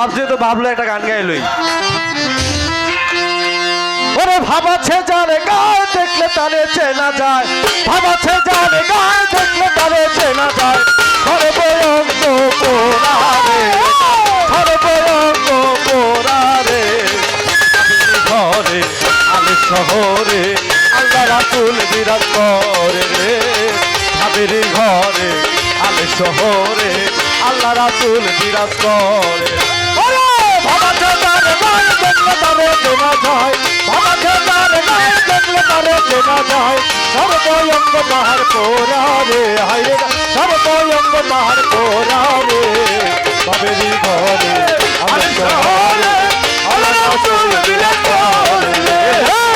ভাবছে তো ভাবলো একটা গান গাইলই ওরে ভাবাছে জানে গায়ে, দেখলে তারে চেনা যায়। ভাবাছে জানে গায়ে, দেখলে তারে চেনা যায়। সর্বঙ্গ পোড়ারে সর্বঙ্গ পোড়ারে। ঘরে, আলে শহরে আল্লাহ রাতুল বিরাজ করে। রে ভাবের ঘরে, আলে শহরে আল্লাহ রাতুল বিরাজ করে। গায়ে দেখলে তারে চেনা যায় সর্বঙ্গ তাহার হাইরে সর্বঙ্গ তাহার পোড়ারে ভাবের ঘরে আলে বিরাজ করে রে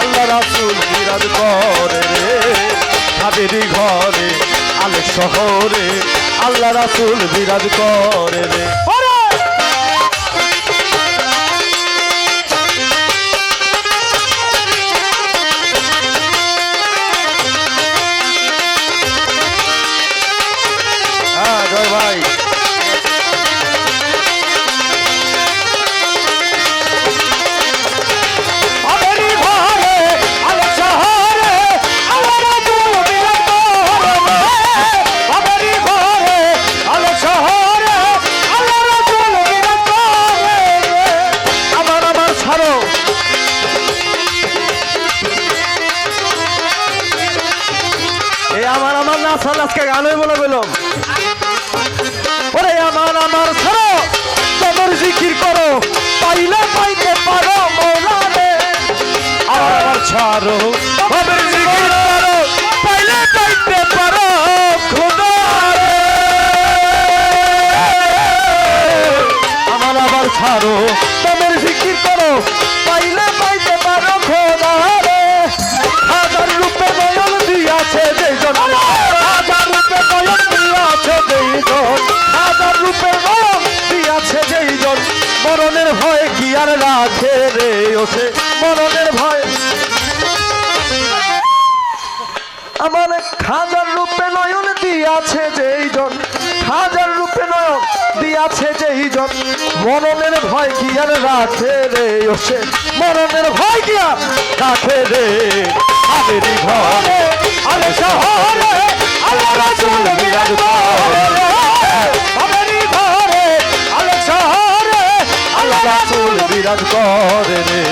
আল্লাহ রাসুল বিরাজ করে রে। ঘরে আলে শহরে আল্লাহ রাসুল বিরাজ করে রে। আমার আজকে গানই বলে বললাম ওরে আমার আমার ছাড়ো, তোমার জিকির করো, পাইলে পাইতে পারো মৌলা রে আমার আমার ছাড়ো, তোমার জিকির করো, পাইলে পাইতে পারো খোদা রে আমার আবার ছাড়ো মরণের ভয়। আমার হাজার রূপে নয়ন দিয়াছে যেইজন হাজার রূপে নয়ন দিয়াছে যেইজন মরণের ভয় কি আর রাখে রে ওসে? মরণের ভয় কি আর রাখে রে? আবেরি ঘরে, আলে শহরে আল্লাহ রাসূল বিরাজ করে আবেরি ঘরে, আলে শহরে আল্লাহ রাসূল বিরাজ করে রে।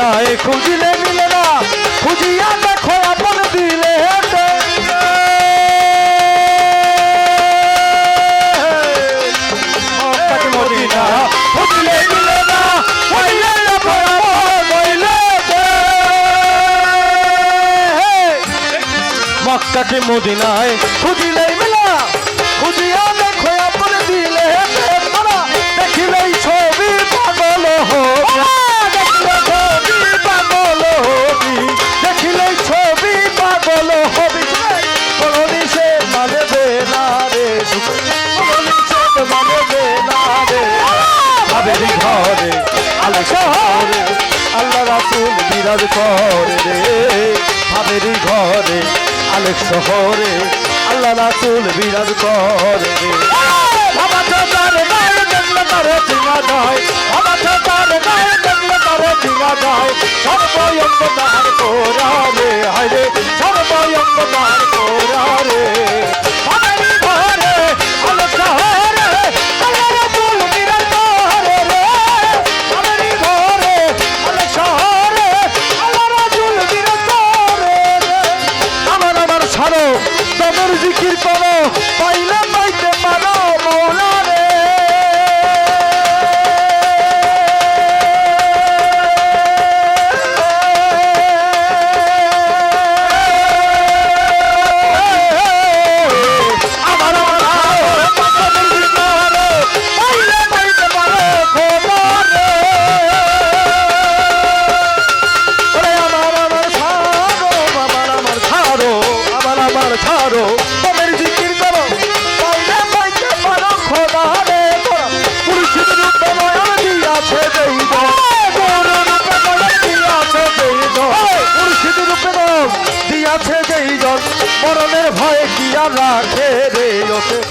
মদিনায় খুঁজিলে মিলে না খুঁজিয়া দেখো আপন দিলে হেঁটে মক্কা কি মদিনা খুঁজিলে মিলে না হইলে না পরাবো মইলে দে মক্কা কি মদিনায় খুঁজিলেই মিলা খুঁজিয়া বাবের ঘরে আলো শহরে আল্লাহ রাসুল বিরাজ করে রে। ভাবের ঘরে আলেক শহরে আল্লাহ রাসুল বিরাজ করে রে। আমার তার মরণের ভয় কি আর রাখে রে ওকে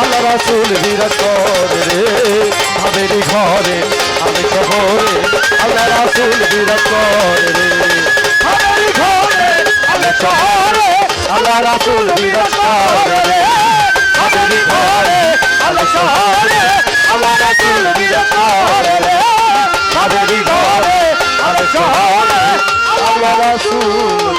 আল্লাহ রাসুল বিরাজ করে রে। আমাদের ঘরে আমি শহরে আল্লাহ রাসুল বিরাজ করে রে। আমাদের ঘরে আমি শহরে আল্লাহ রাসুল বিরাজ করে রে। আমাদের ঘরে আমি শহরে আল্লাহ রাসুল বিরাজ করে রে। আমাদের ঘরে আমি শহরে আল্লাহ রাসুল